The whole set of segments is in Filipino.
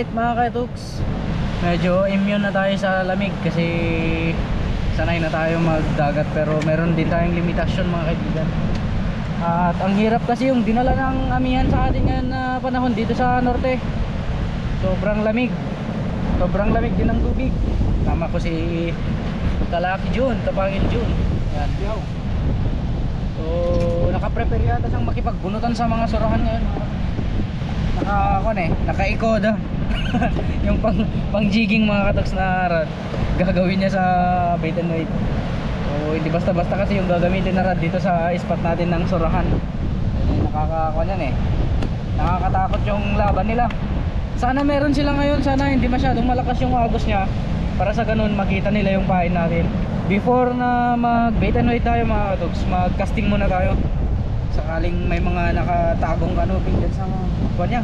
Alright mga katuks Medyo immune na tayo sa lamig kasi sanay na tayo magdagat pero meron din tayong limitasyon mga kaibigan. At ang hirap kasi yung dinala ng amihan sa atin ngayon na panahon dito sa norte. Sobrang lamig. Sobrang lamig din ng tubig. Tama ko si Kalaki June, Tapangil June. Yan. So nakaprepare yata siyang makipagbunutan sa mga surahan ngayon. Naka ako na eh, naka-ikoda. yung pang pang jigging mga katoks na rod gagawin niya sa bait and weight. So hindi basta-basta kasi yung gagamitin na rod dito sa spot natin ng surahan. Nakakako niyan eh. Nakakatakot yung laban nila. Sana meron sila ngayon, sana hindi masyadong malakas yung agos niya para sa ganun makita nila yung pain natin. Before na mag bait and weight tayo mga katoks, mag-casting muna tayo sakaling may mga nakatagong canopy dyan sa kuwan niya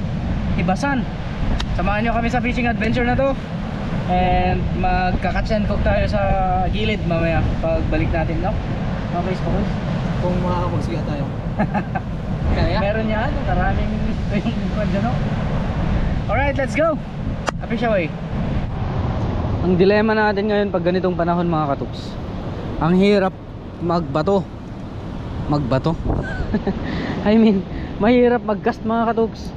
hibasan samahan nyo kami sa fishing adventure na to. And magka-catch and cook tayo sa gilid mamaya pagbalik natin no? okay boys Kung makakapagsiga tayo. Kaya? meron yan. Maraming yung kuwan dyan no? alright let's go! Apisha way ang dilema natin ngayon pag ganitong panahon mga katuks ang hirap magbato. Magbato? I mean mahirap magcast mga katuks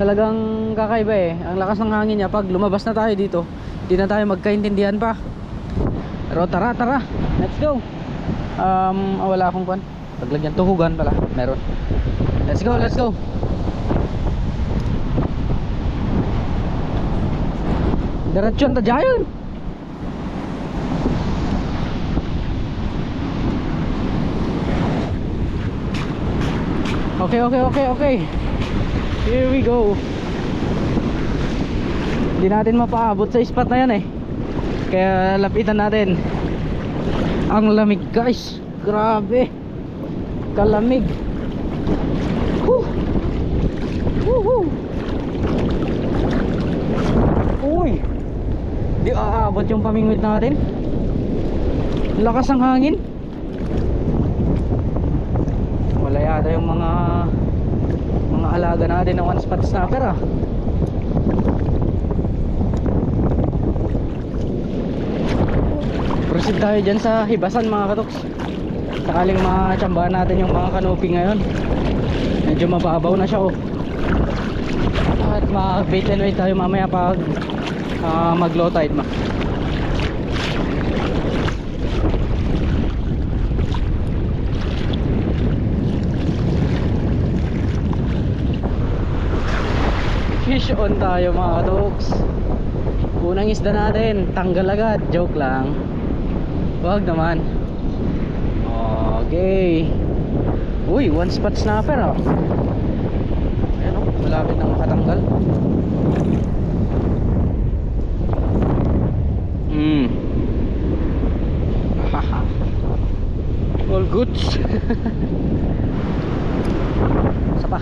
talagang kakaiba eh. Ang lakas ng hangin niya pag lumabas na tayo dito hindi na tayo magkaintindihan pa. Pero tara tara. Let's go. Um ah, wala akong kwan. Paglagyan tuhugan pala. Meron. Let's go let's go. Diretso ta jayon. Okay, okay, okay, okay. Here we go. Hindi natin mapaabot sa spot na yan eh. Kaya lapitan natin. Ang lamig guys. Grabe. Kalamig. Woo. Woohoo. Uy. Di aabot yung pamingwit natin. Lakas ng hangin. Wala yata yung mga mga alaga natin na one spot snapper ah. Proceed tayo dyan sa hibasan mga katoks. Sakaling matsambahan natin yung mga canopy ngayon. Medyo mababaw na siya oh. At mag-bait and wait tayo mamaya pag ah, mag low tide ma. Fish on tayo mga katoks. Unang isda natin, tanggal agad. Joke lang. Wag naman. Okay. Uy, one spot snapper ah. Ayan oh, malapit na makatanggal. Haha. All goods. Isa pa.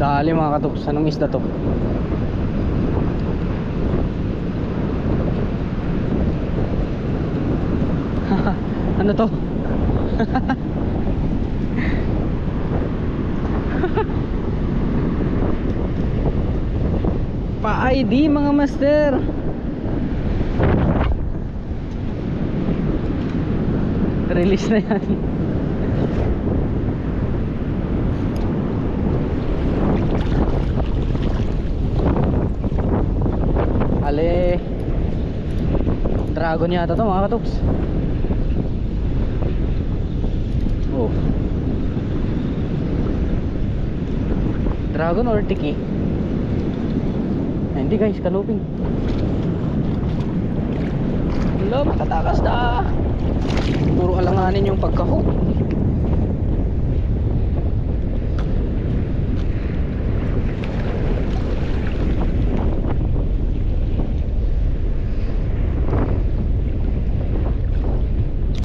Dali mga katuks, anong isda to? ano to? Pa-ID mga master Release yan. Ale. Dragon yata to mga katuks Oh. Dragon or tiki? Ah, hindi guys, kanuping Hello, makatakas na Puro alanganin yung pagkahook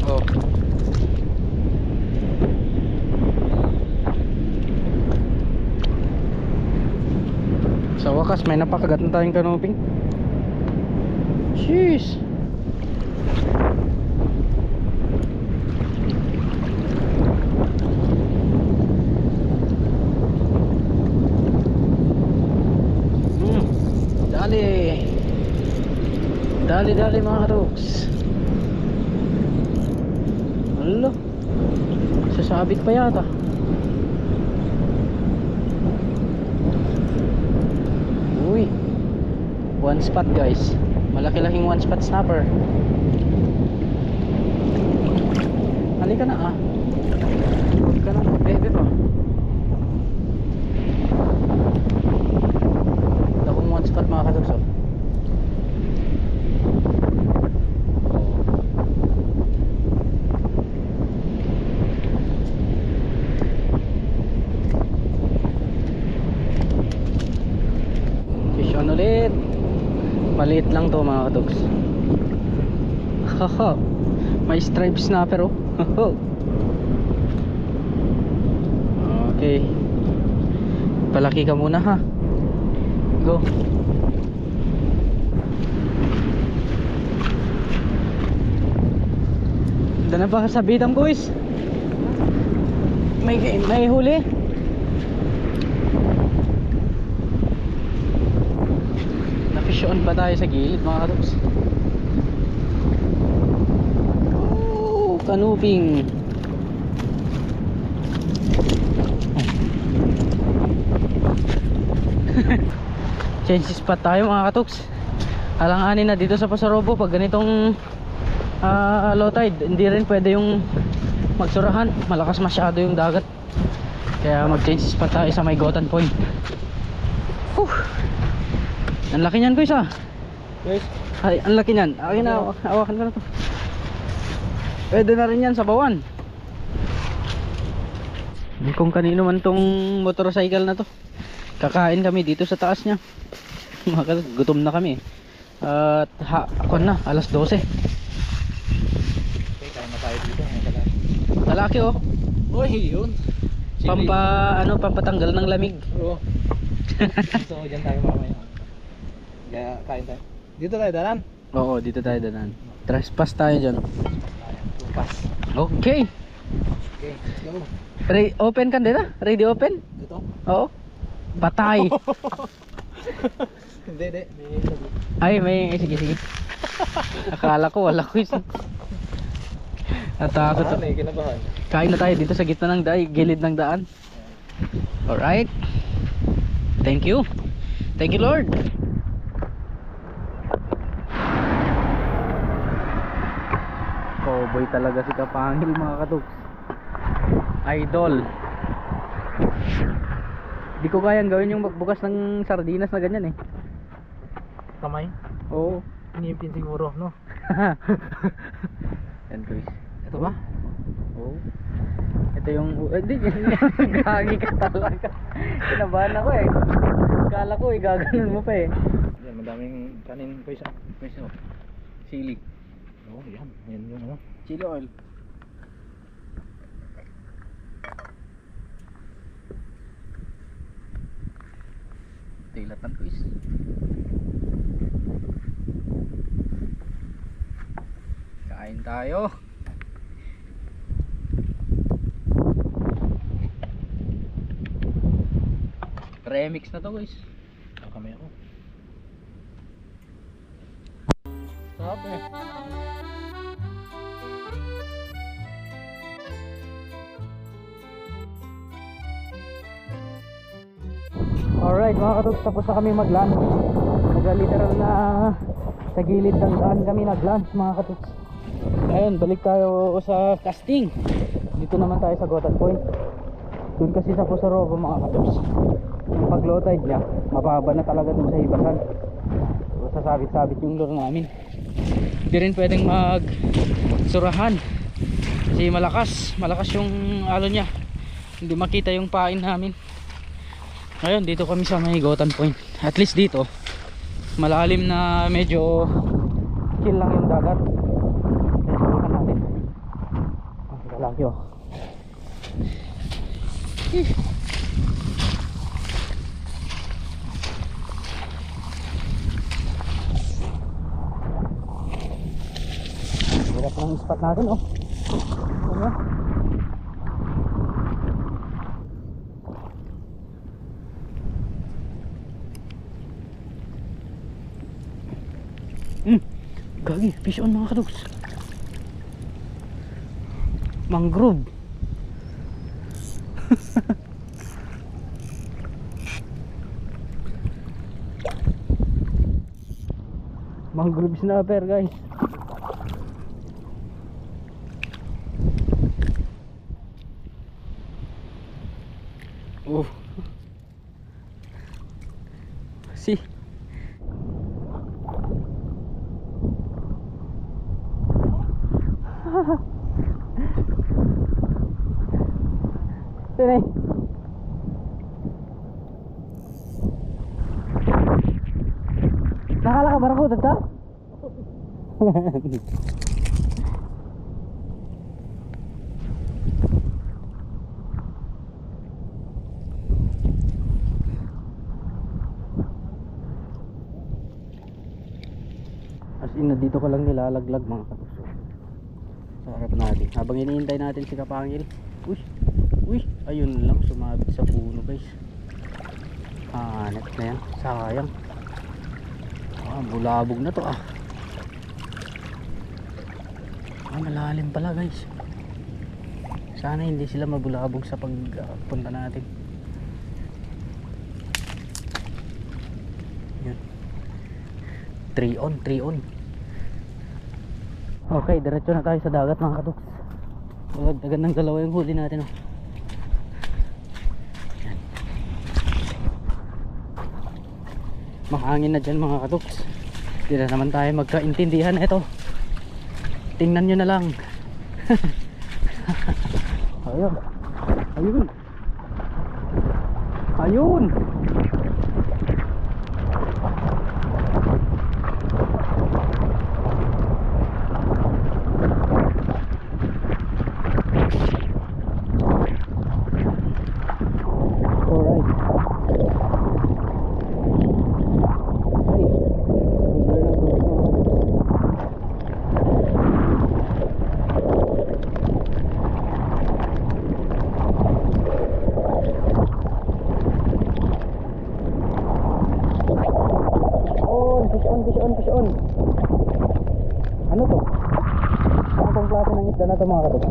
Oh. Sa wakas may napakagat na tayong kanuping. Jeez. Hmm. Dali. Dali dali mga karoks. Alo. Sasabit pa yata. Uy. One spot guys. Malaki-laking one spot snapper. Halika na ah. Huwag ka na bebe pa. Dakong one spot mga karoks oh. Fish on ulit. Maliit lang to mga kadogs. Haha. May stripe snapper oh. Okay. Palaki ka muna ha. Go. Na ba sa bitang boys? May may huli. Na-fish on pa tayo sa gilid mga katoks. Oh, kanuping. Change spot tayo mga katoks. Alanganin na dito sa Pasarobo pag ganitong ah, low tide, hindi rin pwede yung magsurahan. Malakas masyado yung dagat. Kaya mag-change spot tayo sa may Gotan Point. Whew. Ang laki niyan guys ah. Guys, Ay, ang laki niyan. Akin na, hawakan ko na to. Pwede na rin yan sa bawan. Kung kanino man tong motorcycle na to. Kakain kami dito sa taas niya. Mga gutom na kami. At ha, ako na, alas 12. okay, kaya na tayo dito. Lalaki oh. Uy, yun. Pampa, ano, pampatanggal ng lamig. Oo. so, dyan tayo mamaya. Kaya, kain tayo. Dito tayo, dalan. Oo, dito tayo danan. Trespass tayo dyan. Tupas. Okay. Okay, let's go. Re- open ka dito? Ready open? Ito? Oo. Patay. Hindi, hindi. Ay, may eh, sige sige. Akala ko wala ko isa. Natakot Ah, may kinabahan. Kain na tayo dito sa gitna ng daan, gilid ng daan. Alright. Thank you. Thank you Lord. Cowboy talaga si Kapangil mga katuks. Idol. Di ko kayang gawin yung magbukas ng sardinas na ganyan eh. Kamay. Oo. Ngipin siguro, no? Yan guys. Ito ba? Oo. Ito yung eh, di gagi ka talaga. Kinabahan ako eh. Kala ko eh gaganon mo pa eh. Yan, madaming kanin ko isa. Peso. Sili. Oo, oh, yan. Yan yung ano. Chili oil. Tilatan ko is. Kain tayo. Remix na to guys. Kamay ako. Sarap eh. Alright mga katugs, tapos na kami mag-lunch. Nag-literal na sa gilid ng daan kami nag-lunch mga katugs. Ayun, balik tayo sa casting. Dito naman tayo sa Gotan Point. Doon kasi sa Pusarova mga katugs. Yung pag low tide niya, mababa na talaga dun sa ibasan. So, sasabit-sabit yung lure namin. Hindi rin pwedeng mag surahan. Kasi malakas, malakas yung alo niya. Hindi makita yung pain namin. Ngayon, dito kami sa may Gotan Point. At least dito, malalim na medyo chill lang yung dagat. Subukan natin. Ang lalaki oh. Eh. spot natin oh. Ano? Gagi, fish on mga kadogs. Mangrove. Mangrove snapper guys. Oh. See. Sini. Nakala ka barakuda to? As in, dito ko lang nilalaglag mga katuso. Sa harap natin. Habang iniintay natin si Kapangil. Uy, uy, ayun lang, sumabit sa puno guys. Hanap na yan, sayang. Ah, bulabog na to ah. Ah, malalim pala guys. Sana hindi sila mabulabog sa pagpunta natin. Yun. 3 on, 3 on. Okay, diretso na tayo sa dagat mga katuks. Dagdagan ng dalawa yung huli natin oh. Mahangin na dyan mga katuks. Hindi na naman tayo magkaintindihan ito. Tingnan nyo na lang. Ayun. Ayun. Ayun. Alright. Ay, tuloy na tuloy na. On, fish on, fish on, fish on. Ano to? Ano tong klase ng isda na to mga katok?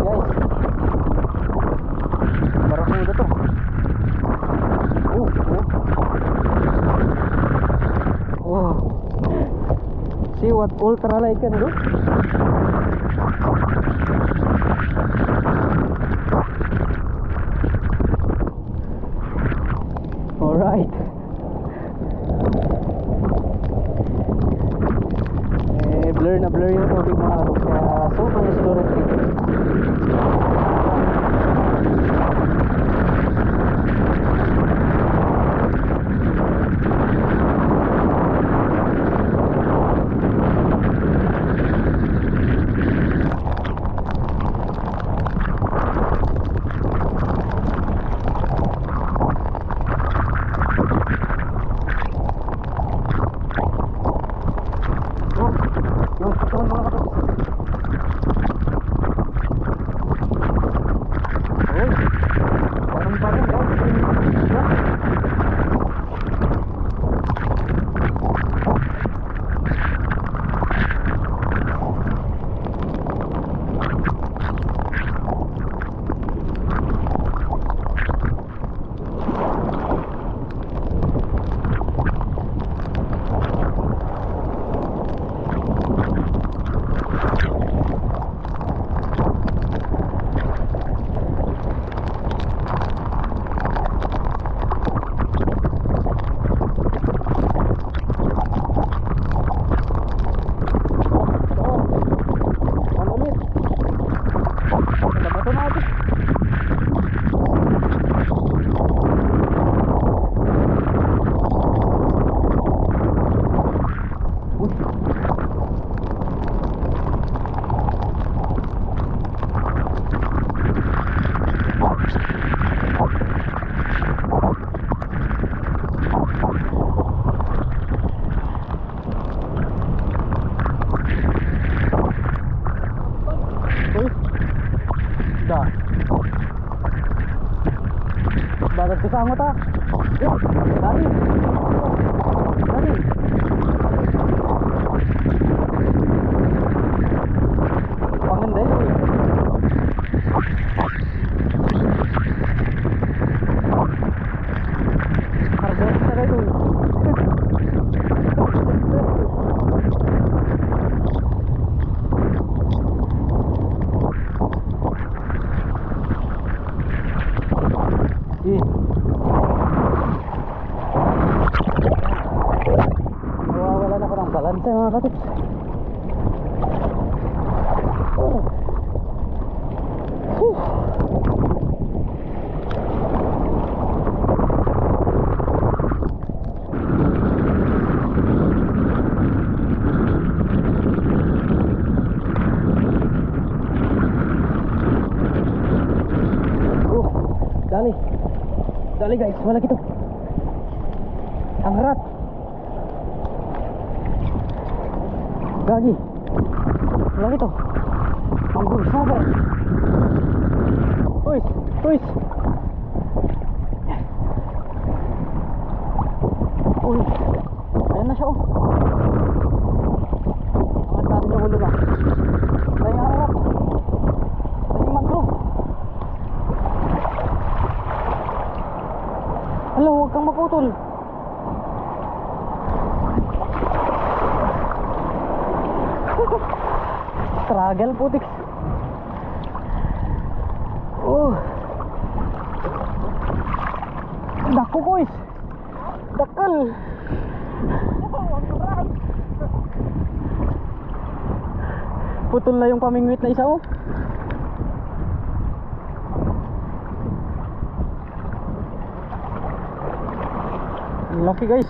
One guys. Barakuda to. Oh, oh. Oh. See what ultralight can do? Dali guys, wala kito. Ang harap. Gagi. Wala kito. Ang sabar. Uy, uy. Uy. Ayan na siya oh. Angat natin yung ulo na. Dahil ang harap. Dahil mangrove. Hala, huwag kang maputol. Struggle putik. Oh. Dako guys. Dakal. Putol na yung pamingwit na isa oh. Laki guys.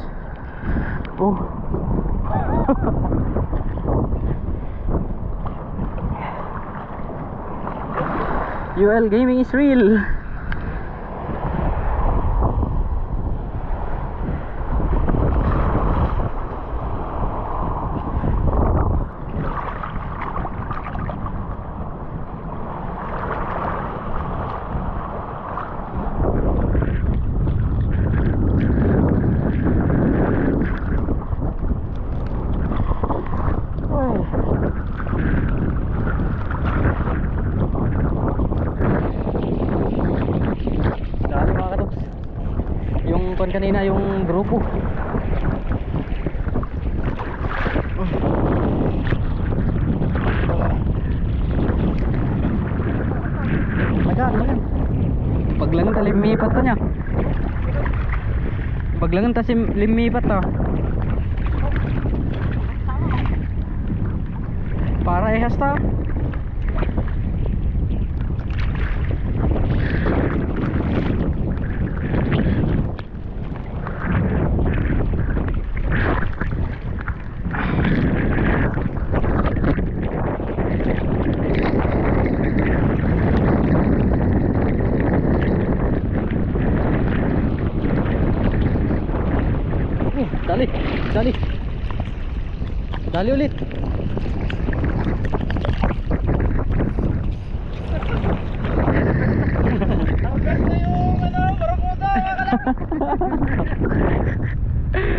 Oh. UL Gaming is real. Kon kanina yung grupo. Magan, magan. Paglangan ta limipat ta niya. Paglangan ta limipat ta. Para ehas ta. Uh, dali, dali. Dali ulit.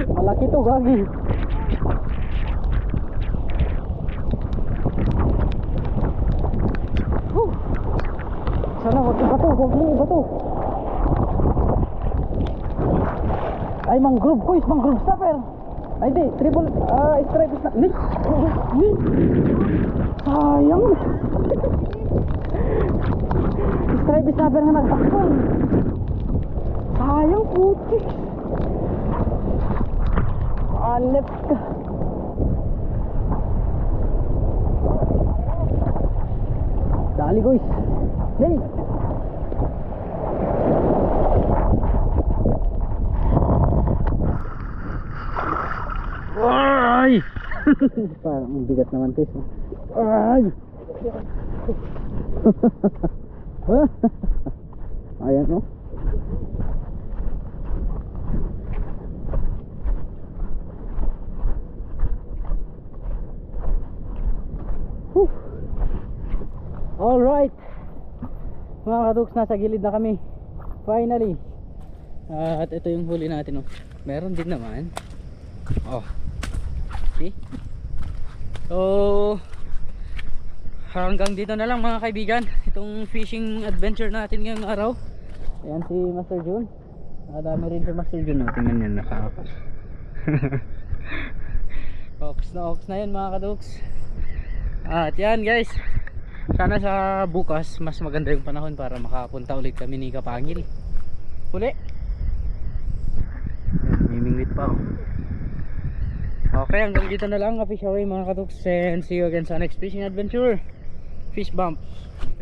Malaki to, gagi. Huh. Sana wag iba to, wag mo iba to. Ay, mangrove boys, mangrove snapper. Ay, di, triple, ah, stripe snapper. Ni, ni. Sayang. stripe snapper nga nagtakpan. Sayang, putik. Alep ka. Dali, guys. Hey! Ay! Parang ang bigat naman ito. Ay! Ayan oh. Whew. Alright Mga kaduks, nasa gilid na kami Finally at ito yung huli natin oh. Meron din naman. Oh. See? So hanggang dito na lang mga kaibigan itong fishing adventure natin ngayong araw. Ayan si Master June. Nakadami rin si Master June. Oh. Tingnan niyo nakaapas. ox na ox na yun mga kaduks. At yan guys. Sana sa bukas mas maganda yung panahon para makapunta ulit kami ni Kapangil. Uli. Yan, mimingwit pa oh. Okay, hanggang dito na lang. Fish away mga katuks and see you again sa next fishing adventure. Fish bump.